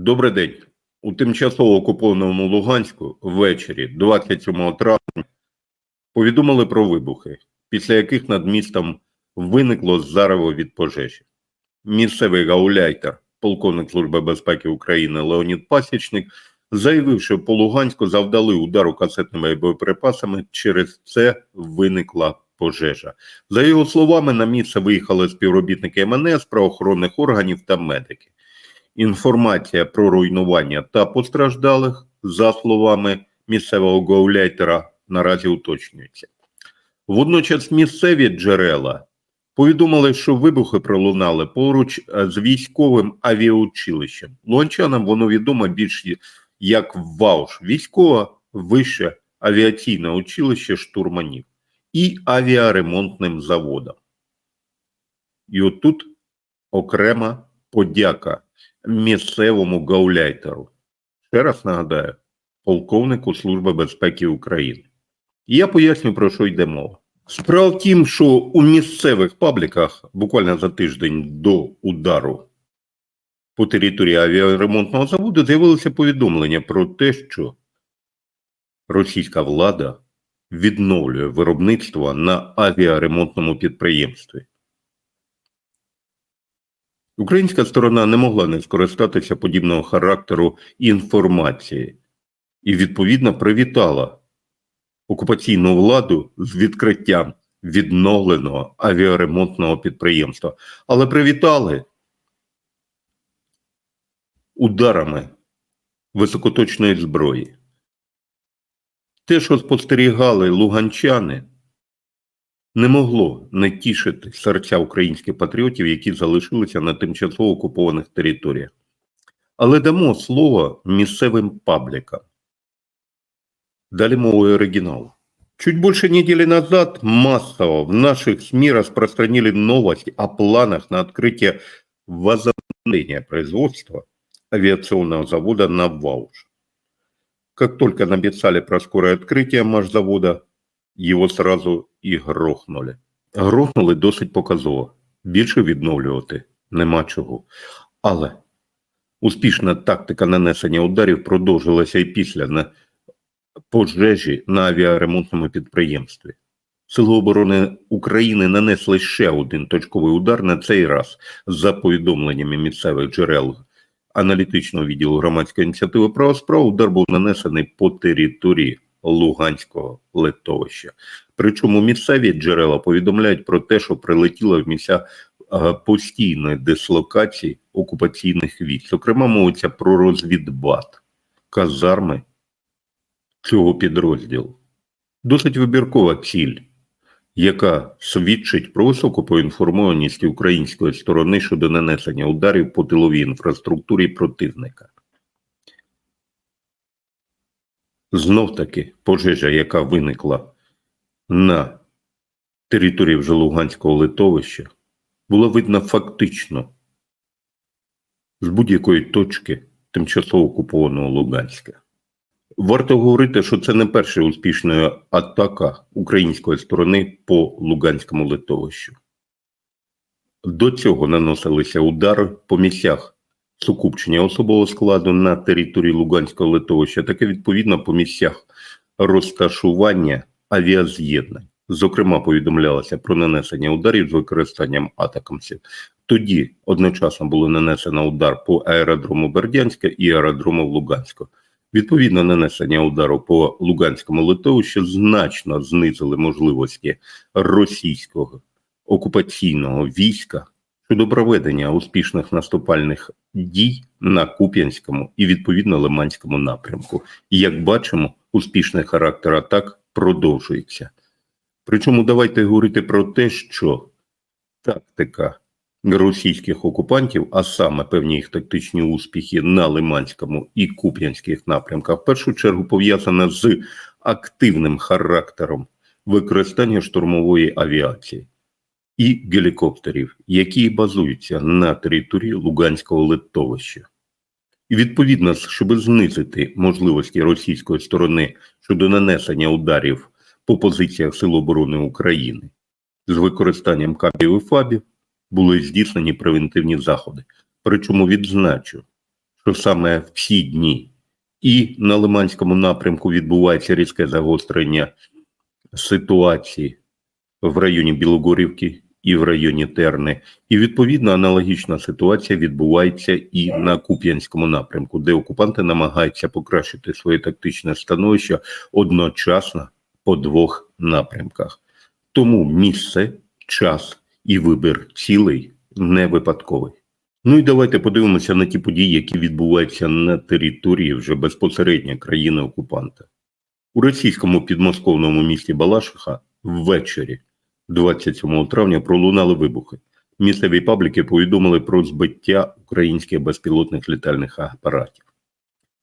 Добрий день. У тимчасово окупованому Луганську ввечері 27 травня повідомили про вибухи, після яких над містом виникло зарево від пожежі. Місцевий гауляйтер, полковник Служби безпеки України Леонід Пасічник, заявив, що по Луганську завдали удару касетними боєприпасами, через це виникла пожежа. За його словами, на місце виїхали співробітники МНС, правоохоронних органів та медики. Інформація про руйнування та постраждалих, за словами місцевого гауляйтера, наразі уточнюється. Водночас місцеві джерела повідомили, що вибухи пролунали поруч е, з військовим авіаучилищем. Луганчанам воно відомо більш як ВАУШ, військове вище авіаційне училище штурманів і авіаремонтним заводом. І отут окрема подяка місцевому гауляйтеру. Ще раз нагадаю, полковнику Служби безпеки України. І я поясню, про що йде мова. Справа в тім, що у місцевих пабліках буквально за тиждень до удару по території авіаремонтного заводу з'явилося повідомлення про те, що російська влада відновлює виробництво на авіаремонтному підприємстві. Українська сторона не могла не скористатися подібного характеру інформації і, відповідно, привітала окупаційну владу з відкриттям відновленого авіаремонтного підприємства. Але привітали ударами високоточної зброї. Те, що спостерігали луганчани, не могло не тішити серця українських патріотів, які залишилися на тимчасово окупованих територіях. Але дамо слово місцевим пабликам. Дали мовой оригинал. Чуть больше недели назад массово в наших СМИ распространили новость о планах на открытие возобновления производства авиационного завода на Вауш. Как только написали про скорое открытие машзавода, його сразу і грохнули. Грохнули досить показово. Більше відновлювати нема чого. Але успішна тактика нанесення ударів продовжилася і після на пожежі на авіаремонтному підприємстві. Сили оборони України нанесли ще один точковий удар на цей раз за повідомленнями місцевих джерел аналітичного відділу громадської ініціативи права справ. Удар був нанесений по території Луганського литовища. Причому місцеві джерела повідомляють про те, що прилетіло в місця е, постійної дислокації окупаційних військ. Зокрема, мовиться про розвідбат казарми цього підрозділу. Досить вибіркова ціль, яка свідчить про високу поінформованість української сторони щодо нанесення ударів по тиловій інфраструктурі противника. Знов таки пожежа, яка виникла на території вже Луганського литовища, була видна фактично з будь-якої точки тимчасово окупованого Луганська. Варто говорити, що це не перша успішна атака української сторони по Луганському литовищу. До цього наносилися удари по місцях сукупчення особового складу на території Луганського литовища, таке відповідно по місцях розташування авіаз'єднань. Зокрема, повідомлялося про нанесення ударів з використанням атакамсів. Тоді одночасно було нанесено удар по аеродрому Бердянська і аеродрому Луганського. Відповідно, нанесення удару по Луганському литовищу значно знизили можливості російського окупаційного війська щодо проведення успішних наступальних дій на Куп'янському і відповідно Лиманському напрямку. І як бачимо, успішний характер атак продовжується. Причому давайте говорити про те, що тактика російських окупантів, а саме певні їх тактичні успіхи на Лиманському і Куп'янських напрямках, в першу чергу пов'язана з активним характером використання штурмової авіації і гелікоптерів, які базуються на території Луганського литовища. І відповідно, щоб знизити можливості російської сторони щодо нанесення ударів по позиціях Сил оборони України з використанням кабів і фабів, були здійснені превентивні заходи. Причому відзначу, що саме в ці дні і на Лиманському напрямку відбувається різке загострення ситуації в районі Білогорівки і в районі Терни. І відповідно аналогічна ситуація відбувається і на Куп'янському напрямку, де окупанти намагаються покращити своє тактичне становище одночасно по двох напрямках. Тому місце, час і вибір цілей не випадковий. Ну і давайте подивимося на ті події, які відбуваються на території вже безпосередньо країни окупанта. У російському підмосковному місті Балашиха ввечері 27 травня пролунали вибухи. Місцеві пабліки повідомили про збиття українських безпілотних літальних апаратів.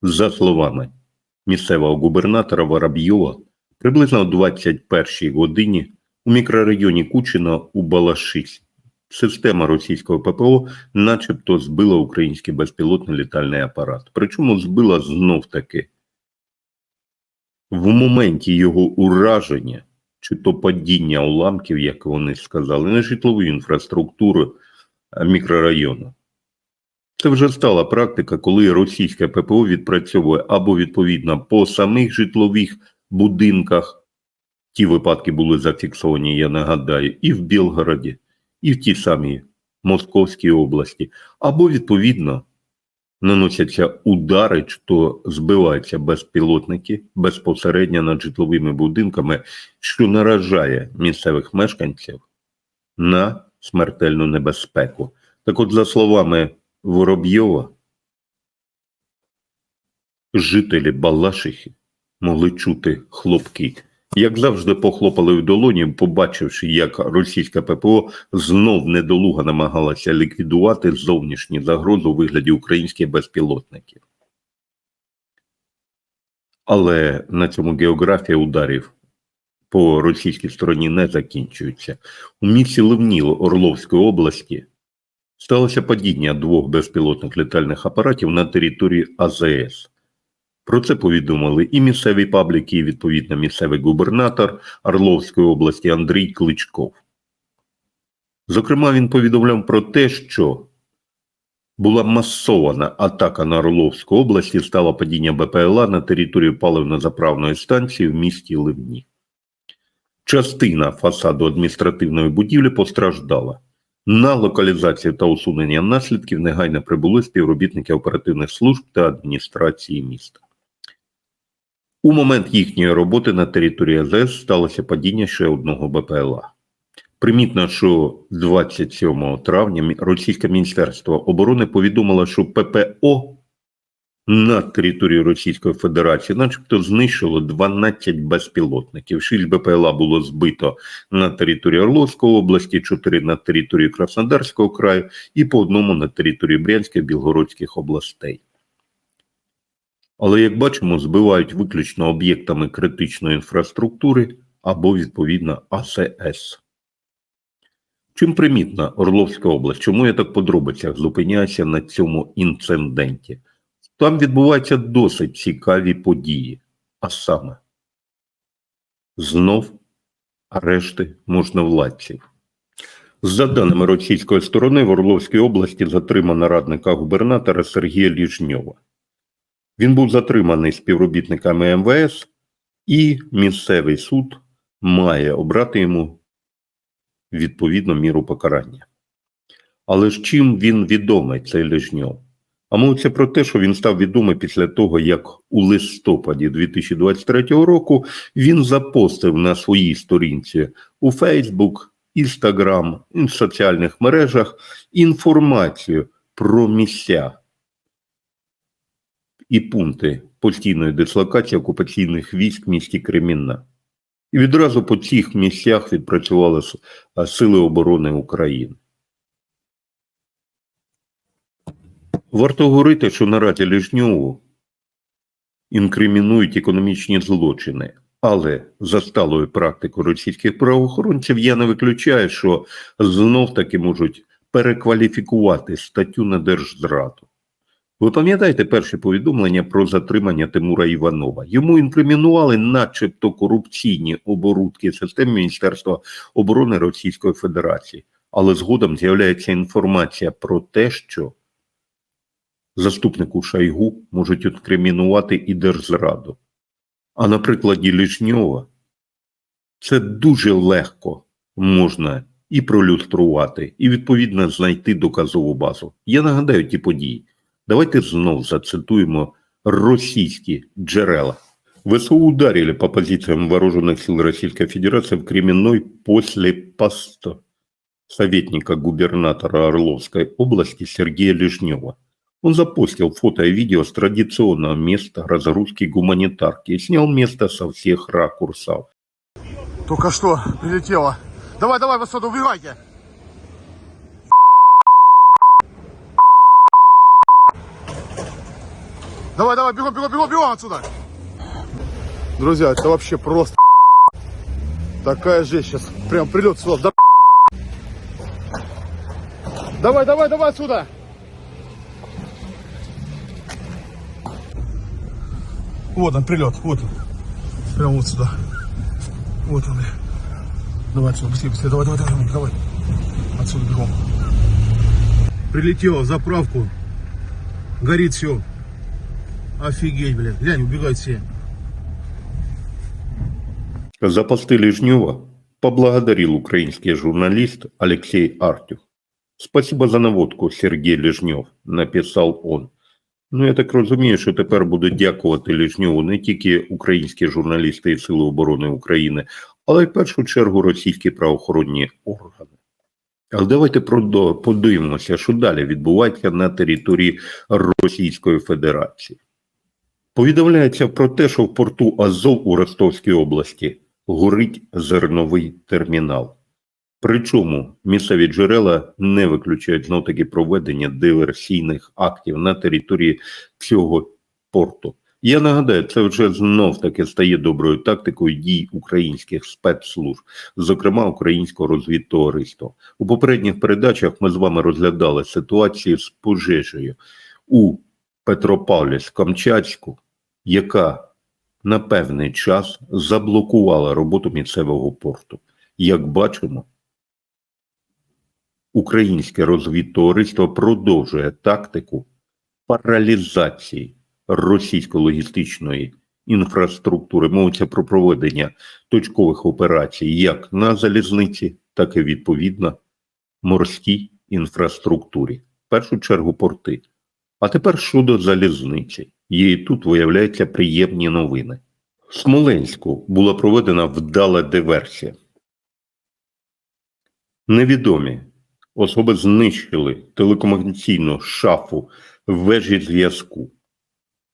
За словами місцевого губернатора Воробйова, приблизно о 21 годині у мікрорайоні Кучина у Балашисі система російського ППО начебто збила український безпілотний літальний апарат. Причому збила знов таки в моменті його ураження чи то падіння уламків, як вони сказали, на житлову інфраструктуру е, мікрорайону. Це вже стала практика, коли російське ППО відпрацьовує або відповідно по самих житлових будинках. Ті випадки були зафіксовані, я нагадаю, і в Білгороді, і в тій самій Московській області, або відповідно наносяться удари, то збиваються безпілотники безпосередньо над житловими будинками, що наражає місцевих мешканців на смертельну небезпеку. Так от, за словами Воробйова, жителі Балашихи могли чути хлопки. Як завжди, похлопали в долоні, побачивши, як російська ППО знов недолуга намагалася ліквідувати зовнішні загрози у вигляді українських безпілотників. Але на цьому географія ударів по російській стороні не закінчується. У місті Ливніло Орловської області сталося падіння двох безпілотних літальних апаратів на території АЗС. Про це повідомили і місцеві пабліки, і відповідно місцевий губернатор Орловської області Андрій Кличков. Зокрема, він повідомляв про те, що була масована атака на Орловську область і стало падіння БПЛА на території паливно-заправної станції в місті Ливні. Частина фасаду адміністративної будівлі постраждала. На локалізацію та усунення наслідків негайно прибули співробітники оперативних служб та адміністрації міста. У момент їхньої роботи на території АЗС сталося падіння ще одного БПЛА. Примітно, що 27 травня Російське Міністерство оборони повідомило, що ППО на території Російської Федерації, начебто, знищило 12 безпілотників. 6 БПЛА було збито на території Орловської області, 4 на території Краснодарського краю і по одному на території Брянської Білгородських областей. Але, як бачимо, збивають виключно об'єктами критичної інфраструктури або, відповідно, АСС. Чим примітна Орловська область? Чому я так подробицях зупиняюся на цьому інциденті? Там відбуваються досить цікаві події. А саме, знов арешти можновладців. За даними російської сторони, в Орловській області затримано радника губернатора Сергія Ліжньова. Він був затриманий співробітниками МВС, і місцевий суд має обрати йому відповідну міру покарання. Але ж чим він відомий, цей Лежньов? А мовиться про те, що він став відомий після того, як у листопаді 2023 року він запостив на своїй сторінці у Facebook, Instagram, і соціальних мережах інформацію про місця і пункти постійної дислокації окупаційних військ в місті Кремінна. І відразу по цих місцях відпрацювали Сили оборони України. Варто говорити, що наразі Ліжньову інкримінують економічні злочини, але за сталою практикою російських правоохоронців я не виключаю, що знов таки можуть перекваліфікувати статтю на держзраду. Ви пам'ятаєте перше повідомлення про затримання Тимура Іванова? Йому інкримінували, начебто, корупційні оборудки системи Міністерства оборони Російської Федерації. Але згодом з'являється інформація про те, що заступнику Шайгу можуть інкримінувати і держзраду. А на прикладі Лішньова це дуже легко можна і пролюструвати, і відповідно знайти доказову базу. Я нагадаю ті події. Давайте знов зацитуємо російські джерела. ВСУ ударили по позициям вооруженных сил Российской Федерации в Кременной после поста советника губернатора Орловской области Сергея Лежнева. Он запостил фото и видео с традиционного места разгрузки гуманитарки и снял место со всех ракурсов. Только что прилетело. Давай, давай, высоту, убегайте. Давай, давай, бегом, бегом, бегом, бегом отсюда. Друзья, это вообще просто такая жесть сейчас. Прям прилет сюда. Да- Давай, давай, давай отсюда. Вот он, прилет, вот он. Прям вот сюда. Вот он. Давай отсюда, быстрее, быстрее, давай, давай, давай, давай. Отсюда бегом. Прилетело в заправку. Горит все. Офигеть, блядь. Глянь, убегают все. За посты Лежнева поблагодарил украинский журналист Алексей Артюх. Спасибо за наводку, Сергій Лежньов, написав он. Ну, я так розумію, що тепер будуть дякувати Лежньову не тільки українські журналісти і Сили оборони України, але й в першу чергу російські правоохоронні органи. Але давайте подивимося, що далі відбувається на території Російської Федерації. Повідомляється про те, що в порту Азов у Ростовській області горить зерновий термінал. Причому місцеві джерела не виключають знов таки проведення диверсійних актів на території цього порту. Я нагадаю, це вже знов таки стає доброю тактикою дій українських спецслужб, зокрема українського розвідтовариства. У попередніх передачах ми з вами розглядали ситуацію з пожежею у Петропавлівськ-Камчатську, яка на певний час заблокувала роботу місцевого порту. Як бачимо, українське розвідтовариство продовжує тактику паралізації російсько-логістичної інфраструктури. Мовиться про проведення точкових операцій як на залізниці, так і відповідно морській інфраструктурі. В першу чергу порти. А тепер щодо залізниці. Є і тут виявляються приємні новини. В Смоленську була проведена вдала диверсія. Невідомі особи знищили телекомунікаційну шафу вежі зв'язку.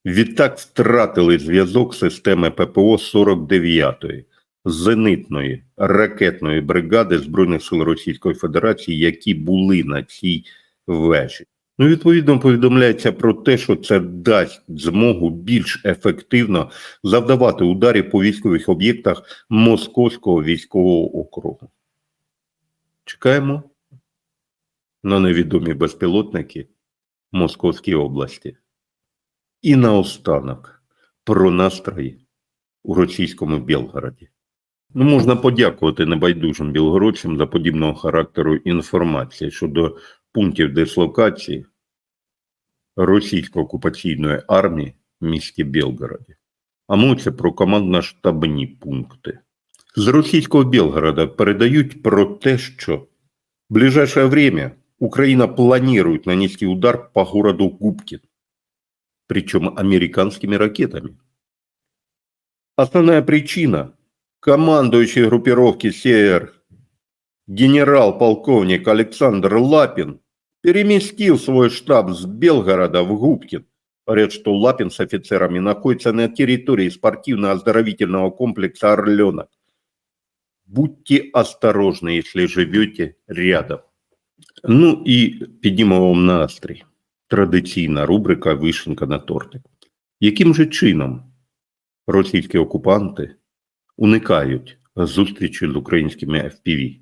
Відтак втратили зв'язок системи ППО 49-ї зенитної ракетної бригади Збройних сил Російської Федерації, які були на цій вежі. Ну, відповідно, повідомляється про те, що це дасть змогу більш ефективно завдавати ударів по військових об'єктах Московського військового округу. Чекаємо на невідомі безпілотники Московській області. І наостанок про настрої у російському Білгороді. Ну, можна подякувати небайдужим білгородцям за подібного характеру інформації щодо пунктів дислокації російсько-окупаційної армії в місті Білгороді. А мовиться про командно-штабні пункти. З російського Білгорода передають про те, що в ближайшее время Украина планирует нанести удар по городу Губкин, причем американскими ракетами. Основная причина – командующий группировки СЕР генерал-полковник Александр Лапин переместил свой штаб с Белгорода в Губкин. Говорят, что Лапин с офицерами находится на территории спортивно-оздоровительного комплекса «Орленок». Будьте осторожны, если живете рядом. Ну і піднімемо вам настрій. Традиційна рубрика Вишенка на тортик. Яким же чином російські окупанти уникають зустрічі з українськими FPV?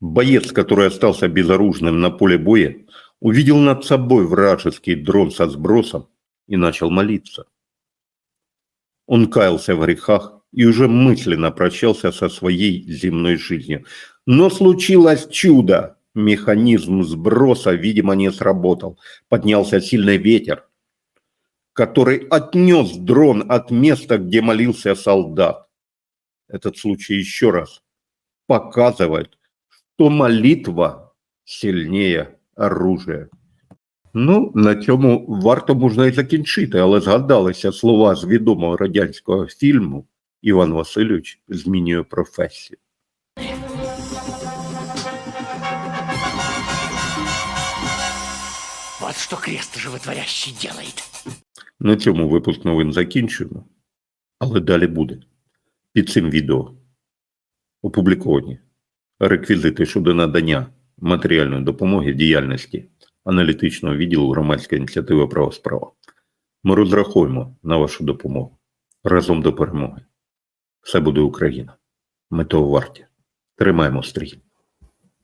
Боец, который остался безоружным на поле боя, увидел над собой вражеский дрон со сбросом и начал молиться. Он каялся в грехах и уже мысленно прощался со своей земной жизнью. Но случилось чудо. Механизм сброса, видимо, не сработал. Поднялся сильный ветер, который отнес дрон от места, где молился солдат. Этот случай еще раз показывает, что молитва сильнее оружия. Ну, на цьому варто можна і закінчити, але згадалися слова з відомого радянського фільму Іван Васильович змінює професію. Вот что крест животворящий делает. На цьому випуск новин закінчуємо, але далі буде. Під цим відео опубліковані реквізити щодо надання матеріальної допомоги діяльності аналітичного відділу громадської ініціативи «Права справа». Ми розраховуємо на вашу допомогу разом до перемоги. Все буде Україна. Ми того варті. Тримаємо стрій.